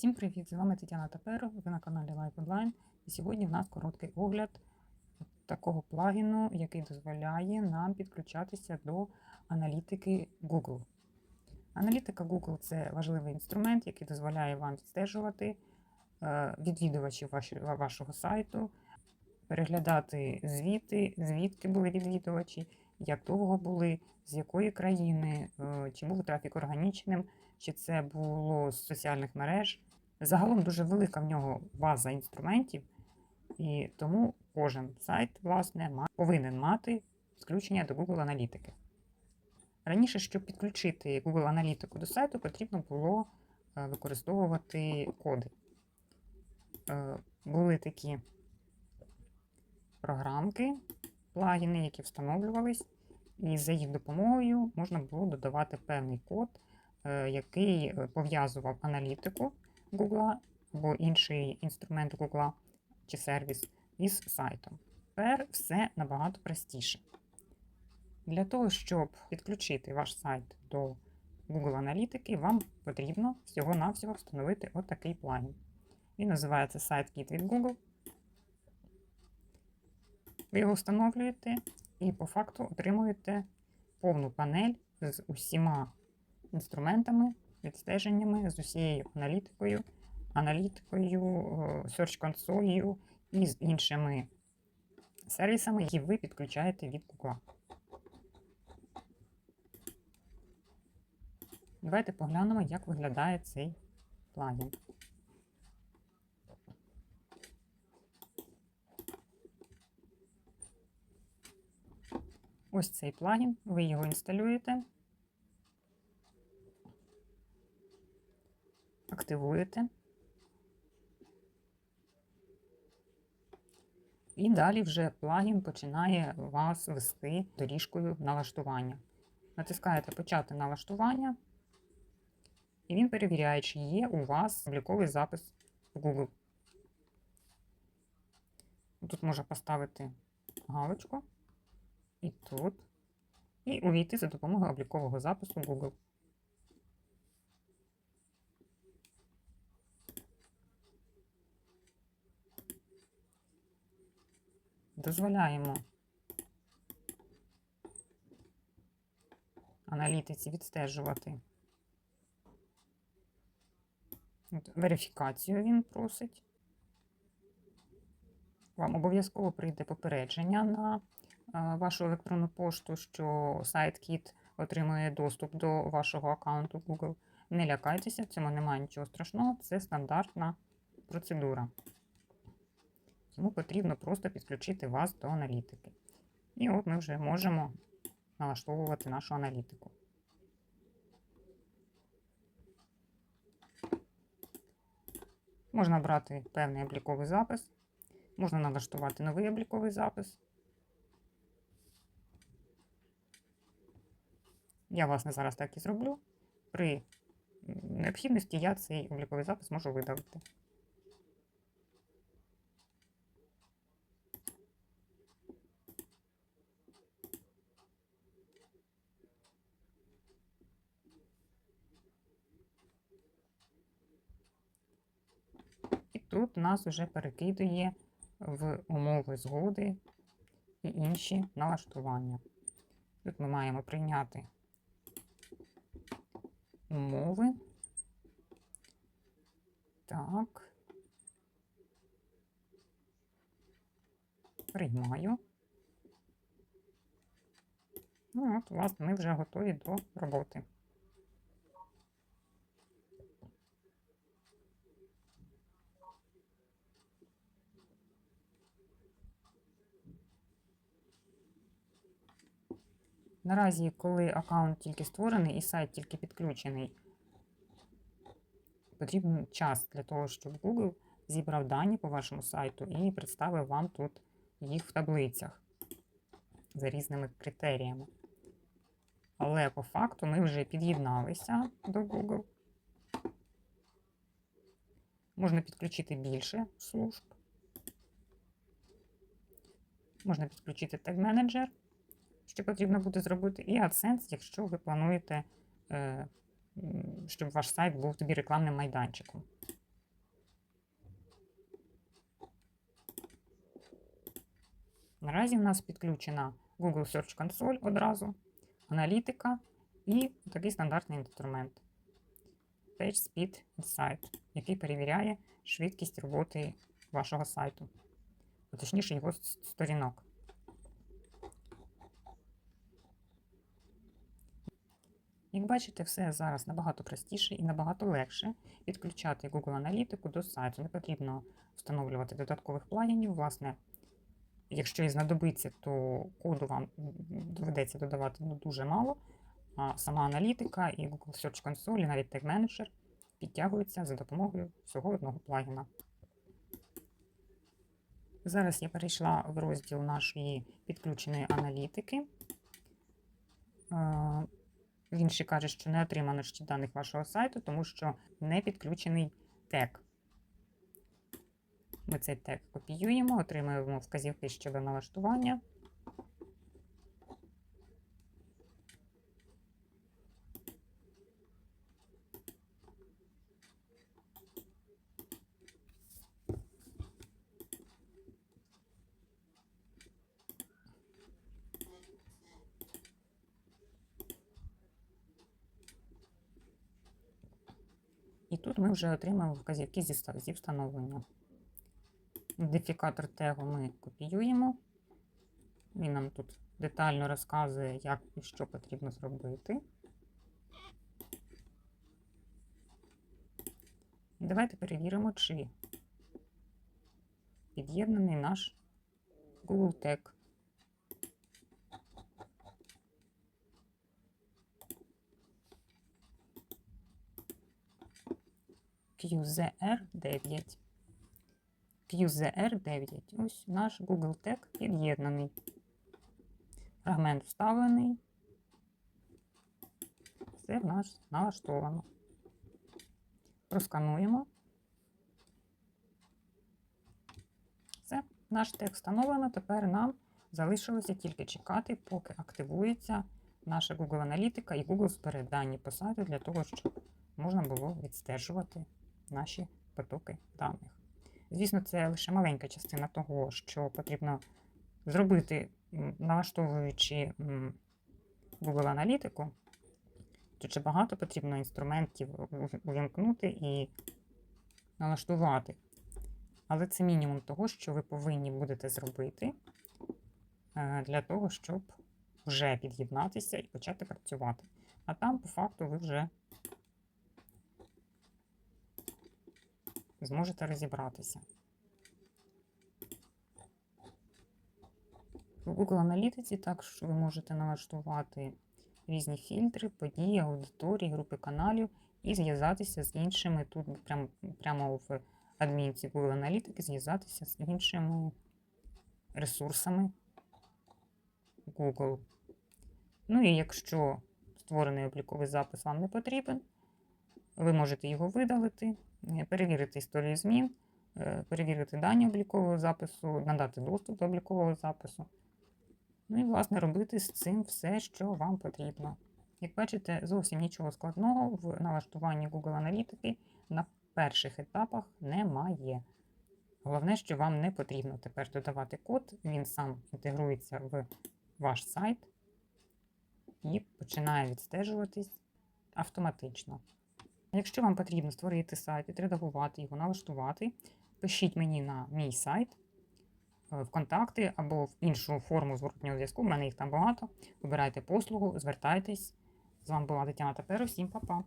Всім привіт! З вами Тетяна Таперо, ви на каналі Life Online. І сьогодні в нас короткий огляд такого плагіну, який дозволяє нам підключатися до аналітики Google. Аналітика Google це важливий інструмент, який дозволяє вам відстежувати е, відвідувачів вашого сайту, переглядати звіти, звідки були відвідувачі, як довго були, з якої країни, е, чи був трафік органічним, чи це було з соціальних мереж. Загалом дуже велика в нього база інструментів, і тому кожен сайт власне, повинен мати підключення до Google аналітики. Раніше, щоб підключити Google аналітику до сайту, потрібно було е, використовувати коди. Е, Були такі програмки, плагіни, які встановлювались, і за їх допомогою можна було додавати певний код, е, який пов'язував аналітику Google або інший інструмент Google чи сервіс із сайтом. Тепер все набагато простіше. Для того, щоб підключити ваш сайт до Google аналітики, вам потрібно всього-навсього встановити отакий плагін. Він називається SiteKit від Google. Ви його встановлюєте і по факту отримуєте повну панель з усіма інструментами, відстеженнями, з усією аналітикою, аналітикою, е, Search консолью і з іншими сервісами, які ви підключаєте від Google. Давайте поглянемо, як виглядає цей плагін. Ось цей плагін, ви його інсталюєте, активуєте. І далі вже плагін починає вас вести доріжкою налаштування. Натискаєте Почати налаштування, і він перевіряє, чи є у вас обліковий запис в Google. Тут можна поставити галочку і тут, і увійти за допомогою облікового запису Google. Дозволяємо аналітиці відстежувати. От, верифікацію він просить. Вам обов'язково прийде попередження на е, вашу електронну пошту, що сайт Kit отримує доступ до вашого аккаунту Google. Не лякайтеся, в цьому немає нічого страшного, це стандартна процедура. Тому потрібно просто підключити вас до аналітики. І от ми вже можемо налаштовувати нашу аналітику. Можна брати певний обліковий запис, можна налаштувати новий обліковий запис. Я, власне, зараз так і зроблю. При необхідності я цей обліковий запис можу видалити. Тут нас вже перекидує в умови згоди і інші налаштування. Тут ми маємо прийняти умови. Так. Приймаю. Ну, от, власне, ми вже готові до роботи. Наразі, коли аккаунт тільки створений і сайт тільки підключений, потрібен час для того, щоб Google зібрав дані по вашому сайту і представив вам тут їх в таблицях за різними критеріями. Але по факту ми вже під'єдналися до Google. Можна підключити більше служб. Можна підключити тег Ще потрібно буде зробити і AdSense, якщо ви плануєте, е, щоб ваш сайт був тобі рекламним майданчиком. Наразі в нас підключена Google Search Console одразу, аналітика і такий стандартний інструмент PageSpeed Insight, який перевіряє швидкість роботи вашого сайту, а точніше його сторінок. Як бачите, все зараз набагато простіше і набагато легше підключати Google аналітику до сайту. Не потрібно встановлювати додаткових плагінів. Власне, якщо і знадобиться, то коду вам доведеться додавати ну, дуже мало. А сама аналітика і Google Search Console, і навіть Tag Manager підтягуються за допомогою всього одного плагіна. Зараз я перейшла в розділ нашої підключеної аналітики. Він ще каже, що не отримано ще даних вашого сайту, тому що не підключений тег. Ми цей тег копіюємо, отримуємо вказівки щодо налаштування. Тут ми вже отримаємо вказівки зі, ста- зі встановлення. Ідентифікатор тегу ми копіюємо. Він нам тут детально розказує, як і що потрібно зробити. І давайте перевіримо, чи під'єднаний наш Google Tag. QZR9. QZR9. Ось наш Google Tag під'єднаний. Фрагмент вставлений. Все в нас налаштовано. Проскануємо. Все, наш тег встановлено. Тепер нам залишилося тільки чекати, поки активується наша Google аналітика і Google збере дані по сайту для того, щоб можна було відстежувати наші потоки даних. Звісно, це лише маленька частина того, що потрібно зробити, налаштовуючи Google аналітику. Тут багато потрібно інструментів увімкнути і налаштувати. Але це мінімум того, що ви повинні будете зробити е, для того, щоб вже під'єднатися і почати працювати. А там, по факту, ви вже зможете розібратися. В Google аналітиці також ви можете налаштувати різні фільтри, події, аудиторії, групи каналів і зв'язатися з іншими. Тут прямо, прямо в адмінці Google аналітики зв'язатися з іншими ресурсами Google. Ну і якщо створений обліковий запис вам не потрібен, ви можете його видалити, перевірити історію змін, е, перевірити дані облікового запису, надати доступ до облікового запису. Ну і, власне, робити з цим все, що вам потрібно. Як бачите, зовсім нічого складного в налаштуванні Google аналітики на перших етапах немає. Головне, що вам не потрібно тепер додавати код, він сам інтегрується в ваш сайт і починає відстежуватись автоматично. Якщо вам потрібно створити сайт, відредагувати його, налаштувати, пишіть мені на мій сайт е, в контакти або в іншу форму зворотнього зв'язку. У мене їх там багато. Вибирайте послугу, звертайтесь. З вами була Тетяна Таперо. Всім па-па!